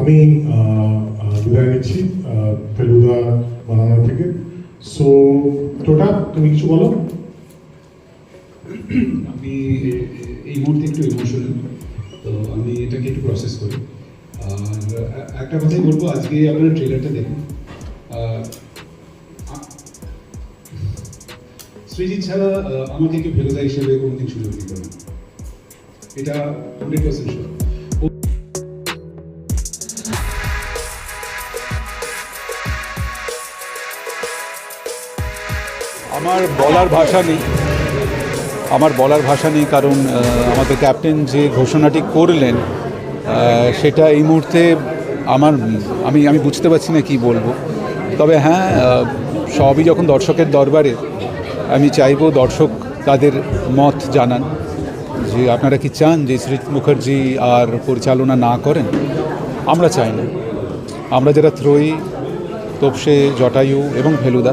আমি বিদায় নিচ্ছি ফেলুদা বানানো থেকে। সো টোটা, তুমি কিছু বলো? আমি এই মুহূর্তে একটু ইমোশনাল তো আমি এটাকে একটু প্রসেস করি। আর একটা কথাই বলব, আজকে আপনারা ট্রেলারটা দেখুন। সৃজিৎ ছাড়া আমাকে কেউ ফেরোদা হিসেবে কোনোদিন সুযোগ দিত না। এটা হান্ড্রেড পার্সেন্ট আমার বলার ভাষা নেই। আমার বলার ভাষা নেই কারণ আমাদের ক্যাপ্টেন যে ঘোষণাটি করলেন সেটা এই মুহূর্তে আমার, আমি আমি বুঝতে পারছি না কি বলব। তবে হ্যাঁ সবই যখন দর্শকের দরবারে, আমি চাইব দর্শক তাদের মত জানান। যে আপনারা কি চান যে শ্রী মুখার্জি আর পরিচালনা না করেন? আমরা চাই না। আমরা যারা ত্রয়ী, তোপসে, জটায়ু এবং ফেলুদা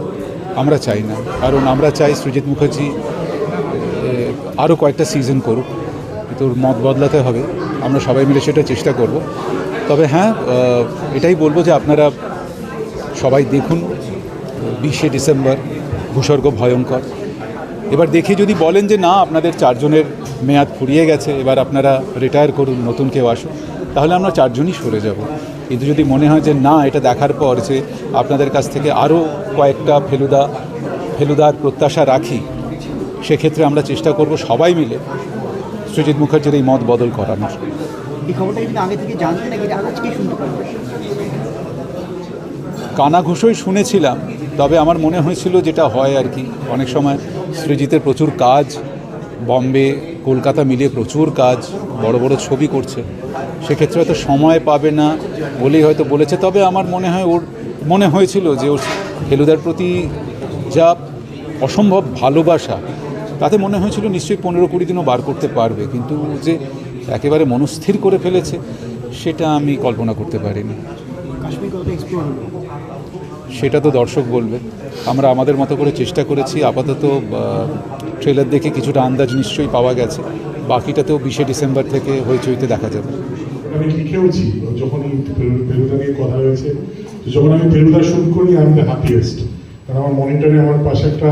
আমরা চাই না। কারণ আমরা চাই সৃজিৎ মুখার্জি আরও কয়েকটা সিজন করুক। তোর মত বদলাতে হবে। আমরা সবাই মিলে সেটা চেষ্টা করব। তবে হ্যাঁ এটাই বলব যে আপনারা সবাই দেখুন, বিশে ডিসেম্বর ভূস্বর্গ ভয়ঙ্কর। এবার দেখে যদি বলেন যে না, আপনাদের চারজনের মেয়াদ ফুরিয়ে গেছে, এবার আপনারা রিটায়ার করুন, নতুন কেউ আসুন তাহলে আমরা চারজনই সরে যাব। কিন্তু যদি মনে হয় যে না এটা দেখার পর যে আপনাদের কাছ থেকে আরও কয়েকটা ফেলুদা ফেলুদার প্রত্যাশা রাখি সেক্ষেত্রে আমরা চেষ্টা করব সবাই মিলে সৃজিৎ মুখার্জির এই মত বদল করানোর। পারবেন কানাঘুষোই শুনেছিলাম তবে আমার মনে হয়েছিল যেটা হয় আর কি। অনেক সময় সৃজিতের প্রচুর কাজ বম্বে কলকাতা মিলিয়ে প্রচুর কাজ বড় বড় ছবি করছে। সেক্ষেত্রে হয়তো সময় পাবে না বলেই হয়তো বলেছে। তবে আমার মনে হয় ওর মনে হয়েছিল যে ওর ফেলুদার প্রতি যা অসম্ভব ভালোবাসা তাতে মনে হয়েছিল নিশ্চয়ই পনেরো কুড়ি দিনও বার করতে পারবে। কিন্তু যে একেবারে মনস্থির করে ফেলেছে সেটা আমি কল্পনা করতে পারিনি। সেটা তো দর্শক বলবে। আমরা আমাদের মতো করে চেষ্টা করেছি। আপাতত ট্রেলার দেখে কিছুটা আন্দাজ নিশ্চয়ই পাওয়া গেছে। বাকিটাতেও বিশে ডিসেম্বর থেকে হইচইতে দেখা যাবে। আমি লিখেওছি, যখন ফেলুদা নিয়ে কথা হয়েছে যখন আমি ফেলুদা শুট করি আমি দ্য হ্যাপিয়েস্ট কারণ আমার মনিটরে আমার পাশে একটা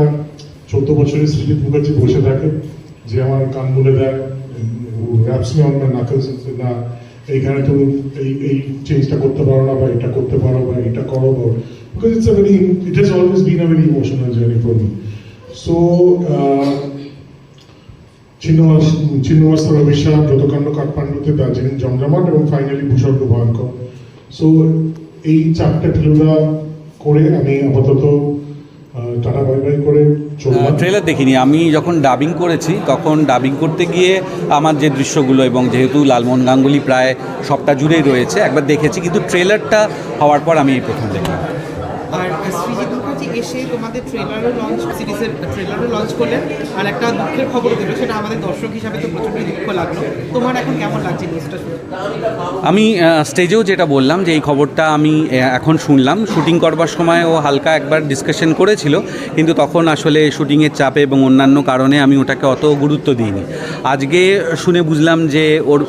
চোদ্দ বছরের সৃজিৎ মুখার্জি বসে থাকে, যে আমার কান বলে দেয় র্যাপস মি অন না এইখানে তুমি এই এই চেঞ্জটা করতে পারো না বা এটা করতে পারো বা এটা করো বা because it's very it has always been a very emotional journey for me so চিন্নবাস যতকাণ্ড কাঠমান্ডুতে দার্জিলিং জমজমাট এবং ফাইনালি ভূস্বর্গ ভয়ঙ্কর সো এই চারটে ফেলুদা করে আমি আপাতত ট্রেলার দেখিনি। আমি যখন ডাবিং করেছি, তখন ডাবিং করতে গিয়ে আমার যে দৃশ্যগুলো এবং যেহেতু লালমোহন গাঙ্গুলি প্রায় সবটা জুড়েই রয়েছে, একবার দেখেছি, কিন্তু ট্রেলারটা হওয়ার পর আমি এই প্রথম দেখলাম। আর সৃজিত মুখার্জি এসে তোমাদের ট্রেলারও লঞ্চ সিরিজের ট্রেলারও লঞ্চ করলেন, আর একটা দুঃখের খবর দিল, সেটা আমাদের দর্শক হিসাবে তো প্রচণ্ড দুঃখ লাগল। তোমার এখন কেমন লাগছে নিউজটা আমি স্টেজেও যেটা বললাম যে এই খবরটা আমি এখন শুনলাম। শুটিং করবার সময় ও হালকা একবার ডিসকাশন করেছিল, কিন্তু তখন আসলে শুটিংয়ের চাপে এবং অন্যান্য কারণে আমি ওটাকে অত গুরুত্ব দিইনি। আজকে শুনে বুঝলাম যে ওর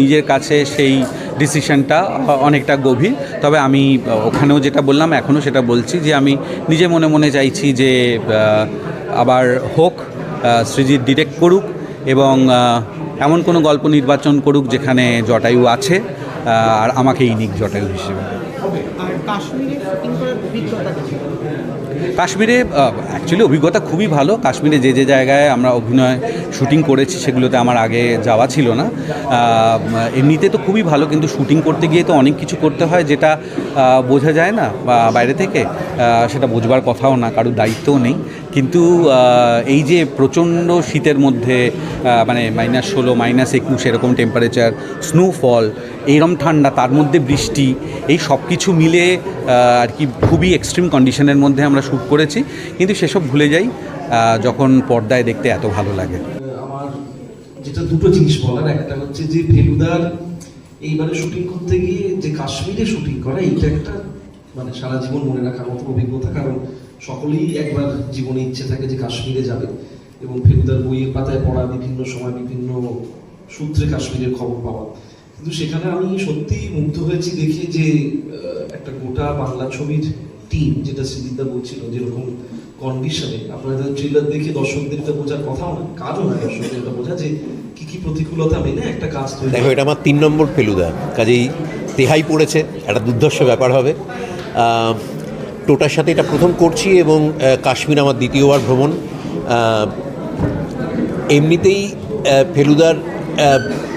নিজের কাছে সেই ডিসিশনটা অনেকটা গভীর তবে আমি ওখানেও যেটা বললাম, এখনও সেটা বলছি যে আমি নিজে মনে মনে চাইছি যে আবার হোক সৃজিৎ ডিরেক্ট করুক এবং এমন কোনো গল্প নির্বাচন করুক যেখানে জটায়ু আছে আর আমাকেই নিক জটায়ু হিসেবে করার অভিজ্ঞতা? কাশ্মীরে অ্যাকচুয়ালি অভিজ্ঞতা খুবই ভালো। কাশ্মীরে যে যে জায়গায় আমরা অভিনয় শুটিং করেছি সেগুলোতে আমার আগে যাওয়া ছিল না। এমনিতে তো খুবই ভালো, কিন্তু শুটিং করতে গিয়ে তো অনেক কিছু করতে হয় যেটা বোঝা যায় না বা বাইরে থেকে সেটা বোঝবার কথাও না, কারোর দায়িত্বও নেই। কিন্তু এই যে প্রচণ্ড শীতের মধ্যে মানে মাইনাস ষোলো মাইনাস একুশ এরকম টেম্পারেচার স্নোফল এইরকম ঠান্ডা, তার মধ্যে বৃষ্টি, এই সব কিছু মিলে আর কি খুবই এক্সট্রিম কন্ডিশনের মধ্যে আমরা শ্যুট করেছি। কিন্তু সেসব ভুলে যাই যখন পর্দায় দেখতে এত ভালো লাগে। যেটা দুটো জিনিস বলার, একটা হচ্ছে যে ফেলুদার এইবারে শুটিং করতে গিয়ে যে কাশ্মীরে শুটিং করা, এইটা একটা মানে সারা জীবন মনে রাখার মতো অভিজ্ঞতা। কারণ সকলেই একবার জীবনে ইচ্ছে থাকে যে কাশ্মীরে যাবে এবং ফেলুদার বইয়ের পাতায় পড়া বিভিন্ন সময় বিভিন্ন সূত্রে কাশ্মীরের খবর পাওয়া। কিন্তু সেখানে আমি সত্যি মুগ্ধ হয়েছি দেখে যে একটা গোটা বাংলা ছবির টিম যেটা শ্রীদিদা বলছিল যেরকম কন্ডিশনে আপনাদের ট্রেলার দেখে দর্শকদের এটা বোঝার কথাও না, কাজও না দর্শকদের এটা বোঝা যে কি কি প্রতিকূলতা মেনে একটা কাজ তৈরি দেখো, এটা আমার তিন নম্বর ফেলুদা, কাজেই তেহাই পড়েছে, একটা দুর্ধর্ষ ব্যাপার হবে। টোটার সাথে এটা প্রথম করছি এবং কাশ্মীর আমার দ্বিতীয়বার ভ্রমণ। এমনিতেই ফেলুদার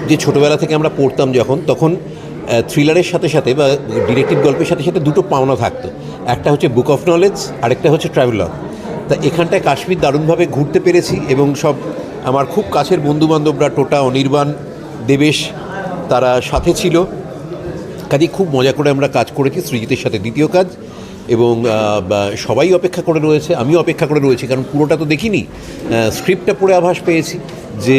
যে ছোটোবেলা থেকে আমরা পড়তাম যখন, তখন থ্রিলারের সাথে সাথে বা ডিরেক্টিভ গল্পের সাথে সাথে দুটো পাওনা থাকতো। একটা হচ্ছে বুক অফ নলেজ, আরেকটা হচ্ছে ট্রাভেলগ তা এখানটায় কাশ্মীর দারুণভাবে ঘুরতে পেরেছি এবং সব আমার খুব কাছের বন্ধুবান্ধবরা, টোটা, অনির্বাণ, দেবেশ, তারা সাথে ছিল। কাজে খুব মজা করে আমরা কাজ করেছি সৃজিতের সাথে দ্বিতীয় কাজ। এবং সবাই অপেক্ষা করে রয়েছে, আমিও অপেক্ষা করে রয়েছি, কারণ পুরোটা তো দেখিনি। স্ক্রিপ্টটা পড়ে আভাস পেয়েছি যে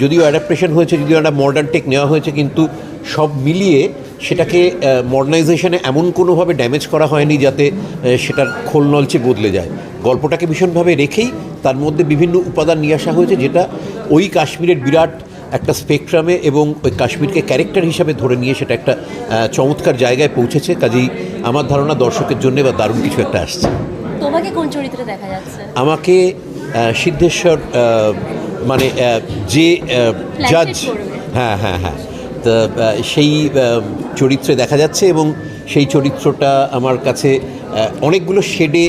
যদিও অ্যাডাপ্টেশন হয়েছে, যদিও একটা মডার্ন টেক নেওয়া হয়েছে, কিন্তু সব মিলিয়ে সেটাকে মডার্নাইজেশনে এমন কোনোভাবে ড্যামেজ করা হয়নি যাতে সেটার খোল নলচে বদলে যায়। গল্পটাকে ভীষণভাবে রেখেই তার মধ্যে বিভিন্ন উপাদান নিয়ে আসা হয়েছে, যেটা ওই কাশ্মীরের বিরাট একটা স্পেকট্রামে এবং ওই কাশ্মীরকে ক্যারেক্টার হিসাবে ধরে নিয়ে সেটা একটা চমৎকার জায়গায় পৌঁছেছে। কাজেই আমার ধারণা দর্শকের জন্য বা দারুণ কিছু একটা আসছে। তোমাকে কোন চরিত্রে দেখা যাচ্ছে? আমাকে সিদ্ধেশ্বর মানে যে জাজ হ্যাঁ হ্যাঁ হ্যাঁ। তা সেই চরিত্রে দেখা যাচ্ছে এবং সেই চরিত্রটা আমার কাছে অনেকগুলো শেডে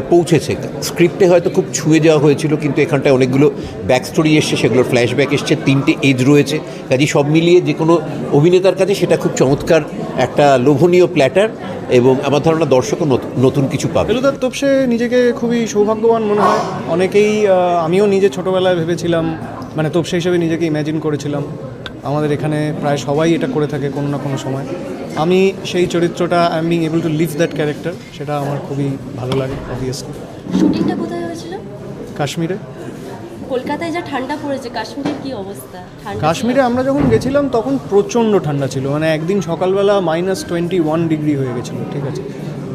পৌঁছেছে। স্ক্রিপ্টে হয়তো খুব ছুঁয়ে যাওয়া হয়েছিল, কিন্তু এখানটায় অনেকগুলো ব্যাক স্টোরি এসছে, সেগুলোর ফ্ল্যাশব্যাক এসছে, তিনটে এজ রয়েছে। কাজে সব মিলিয়ে যে কোনো অভিনেতার কাছে সেটা খুব চমৎকার একটা লোভনীয় প্ল্যাটার এবং আমার ধারণা দর্শকও নতুন- কিছু পাবে। ফেলুদার তোপসে নিজেকে খুবই সৌভাগ্যবান মনে হয়। অনেকেই আমিও নিজে ছোটোবেলায় ভেবেছিলাম মানে তোপসে হিসেবে নিজেকে ইম্যাজিন করেছিলাম। আমাদের এখানে প্রায় সবাই এটা করে থাকে কোনো না কোনো সময়। আমি সেই চরিত্রটা I am being able to live that character সেটা আমার খুবই ভালো লাগে অবভিয়াসলি শুটিংটা কোথায় হয়েছিল? কাশ্মীরে। কলকাতায় যা ঠান্ডা পড়েছে কাশ্মীরের কি অবস্থা? কাশ্মীরে আমরা যখন গেছিলাম তখন প্রচণ্ড ঠান্ডা ছিল। মানে একদিন সকালবেলা মাইনাস টোয়েন্টি ওয়ান ডিগ্রি হয়ে গেছিল ঠিক আছে?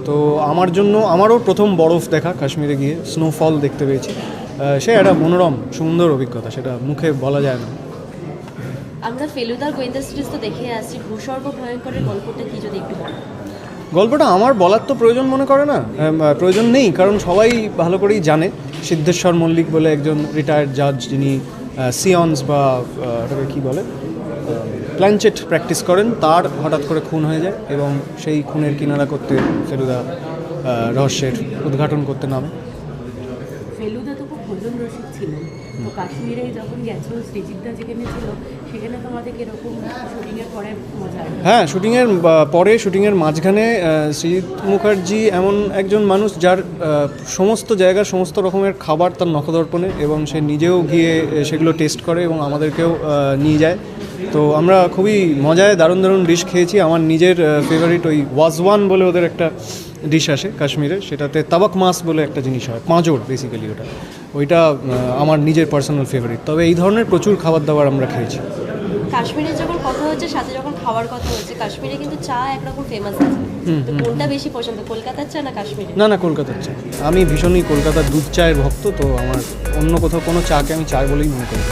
তো আমার জন্য আমারও প্রথম বরফ দেখা কাশ্মীরে গিয়ে স্নোফল দেখতে পেয়েছি। সে একটা মনোরম সুন্দর অভিজ্ঞতা সেটা মুখে বলা যায় না। আমরা ফেলুদার গোয়েন্দা সিরিজ তো দেখে আসছি। ভূস্বর্গ ভয়ঙ্করের গল্পটা কি যদি একটু বলো গল্পটা আমার বলার তো প্রয়োজন মনে করে না। প্রয়োজন নেই কারণ সবাই ভালো করেই জানে। সিদ্ধেশ্বর মল্লিক বলে একজন রিটায়ার্ড জাজ যিনি সিয়ন্স বা ওটাকে কী বলে? প্ল্যানচেট প্র্যাকটিস করেন। তার হঠাৎ করে খুন হয়ে যায় এবং সেই খুনের কিনারা করতে ফেলুদা রহস্যের উদ্ঘাটন করতে নামে। ফেলুদা তো খুব ভোজন রসিক ছিলেন তো কাশ্মীরে যখন গেছো শ্রীজিৎদা যেখানে ছিল হয়? শুটিংয়ের পরে শুটিংয়ের মাঝখানে সৃজিত মুখার্জি এমন একজন মানুষ যার সমস্ত জায়গার সমস্ত রকমের খাবার তার নখদর্পণে এবং সে নিজেও গিয়ে সেগুলো টেস্ট করে এবং আমাদেরকেও নিয়ে যায়। তো আমরা খুবই মজায় দারুণ দারুণ ডিশ খেয়েছি। আমার নিজের ফেভারিট ওই ওয়াজওয়ান বলে ওদের একটা ডিশ আসে কাশ্মীরে সেটাতে তাবাক মাছ বলে একটা জিনিস হয় পাঁজর বেসিক্যালি ওটা। ওইটা আমার নিজের পার্সোনাল ফেভারিট তবে এই ধরনের প্রচুর খাবার দাবার আমরা খেয়েছি। কাশ্মীরের যখন কথা হচ্ছে সাথে যখন খাওয়ার কথা হচ্ছে কাশ্মীরে কিন্তু চা একরকম ফেমাস আছে। কোনটা বেশি পছন্দ কলকাতার চা না কাশ্মীরে না না কলকাতার চা। আমি ভীষণই কলকাতার দুধ চায়ের ভক্ত তো আমার অন্য কোথাও কোনো চাকে আমি চায় বলেই মনে করি।